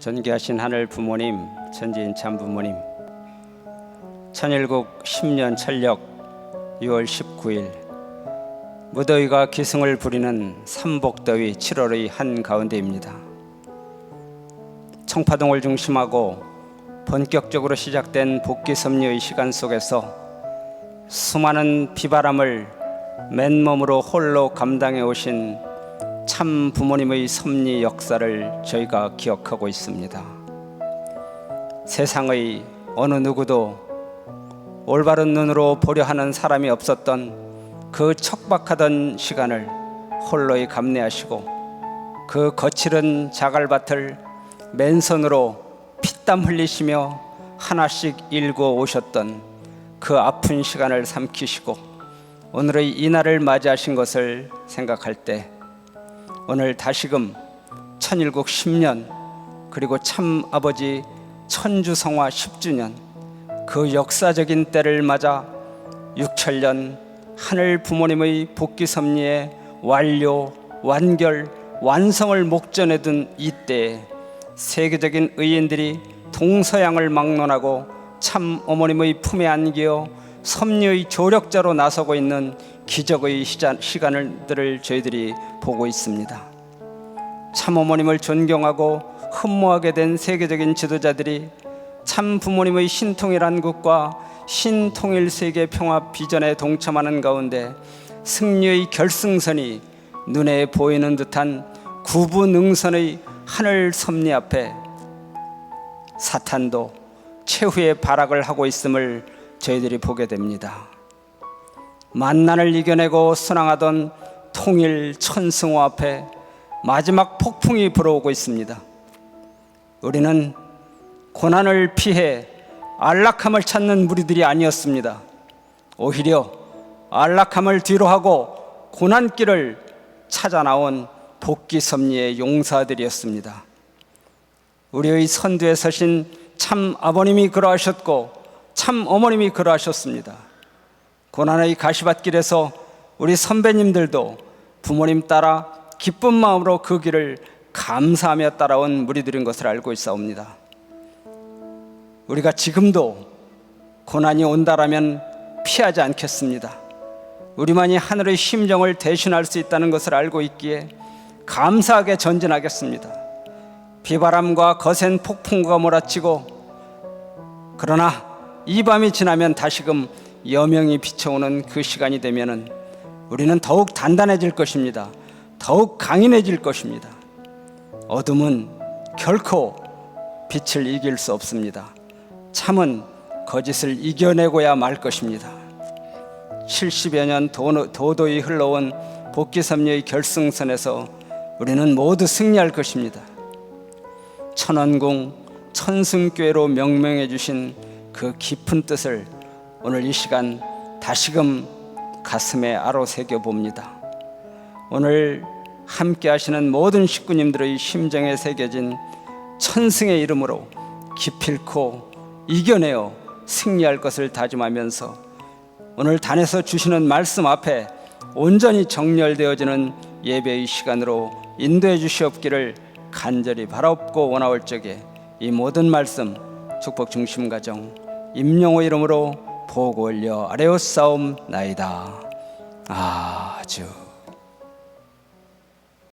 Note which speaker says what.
Speaker 1: 존귀하신 하늘 부모님, 천지인 참 부모님. 천일국 10년 철력 6월 19일 무더위가 기승을 부리는 삼복더위 7월의 한 가운데입니다. 청파동을 중심하고 본격적으로 시작된 복귀 섭리의 시간 속에서 수많은 비바람을 맨몸으로 홀로 감당해 오신 참 부모님의 섭리 역사를 저희가 기억하고 있습니다. 세상의 어느 누구도 올바른 눈으로 보려 하는 사람이 없었던 그 척박하던 시간을 홀로이 감내하시고 그 거칠은 자갈밭을 맨손으로 피땀 흘리시며 하나씩 일궈 오셨던 그 아픈 시간을 삼키시고 오늘의 이 날을 맞이하신 것을 생각할 때 오늘 다시금 천일국 10년 그리고 참 아버지 천주성화 10주년 그 역사적인 때를 맞아 6천년 하늘 부모님의 복귀 섭리의 완료, 완결, 완성을 목전에 둔 이때에 세계적인 의인들이 동서양을 막론하고 참 어머님의 품에 안기어 섭리의 조력자로 나서고 있는 기적의 시간들을 저희들이 보고 있습니다. 참 어머님을 존경하고 흠모하게 된 세계적인 지도자들이 참 부모님의 신통일한 국가 신통일 세계 평화 비전에 동참하는 가운데 승리의 결승선이 눈에 보이는 듯한 구부능선의 하늘 섭리 앞에 사탄도 최후의 발악을 하고 있음을 저희들이 보게 됩니다. 만난을 이겨내고 순항하던 통일 천승호 앞에 마지막 폭풍이 불어오고 있습니다. 우리는 고난을 피해 안락함을 찾는 무리들이 아니었습니다. 오히려 안락함을 뒤로하고 고난길을 찾아 나온 복귀 섭리의 용사들이었습니다. 우리의 선두에 서신 참 아버님이 그러하셨고 참 어머님이 그러하셨습니다. 고난의 가시밭길에서 우리 선배님들도 부모님 따라 기쁜 마음으로 그 길을 감사하며 따라온 무리들인 것을 알고 있사옵니다. 우리가 지금도 고난이 온다라면 피하지 않겠습니다. 우리만이 하늘의 심정을 대신할 수 있다는 것을 알고 있기에 감사하게 전진하겠습니다. 비바람과 거센 폭풍과 몰아치고 그러나 이 밤이 지나면 다시금 여명이 비춰오는 그 시간이 되면은 우리는 더욱 단단해질 것입니다. 더욱 강인해질 것입니다. 어둠은 결코 빛을 이길 수 없습니다. 참은 거짓을 이겨내고야 말 것입니다. 70여 년 도- 도도히 흘러온 복귀 섭리의 결승선에서 우리는 모두 승리할 것입니다. 천원궁 천승교회로 명명해 주신 그 깊은 뜻을 오늘 이 시간 다시금 가슴에 아로 새겨 봅니다. 오늘 함께 하시는 모든 식구님들의 심정에 새겨진 천승의 이름으로 기필코 이겨내어 승리할 것을 다짐하면서 오늘 단에서 주시는 말씀 앞에 온전히 정렬되어지는 예배의 시간으로 인도해 주시옵기를 간절히 바라옵고 원하올 적에 이 모든 말씀 축복 중심 가정 임영호 이름으로 보고 올려 아뢰옵사옵나이다. 아주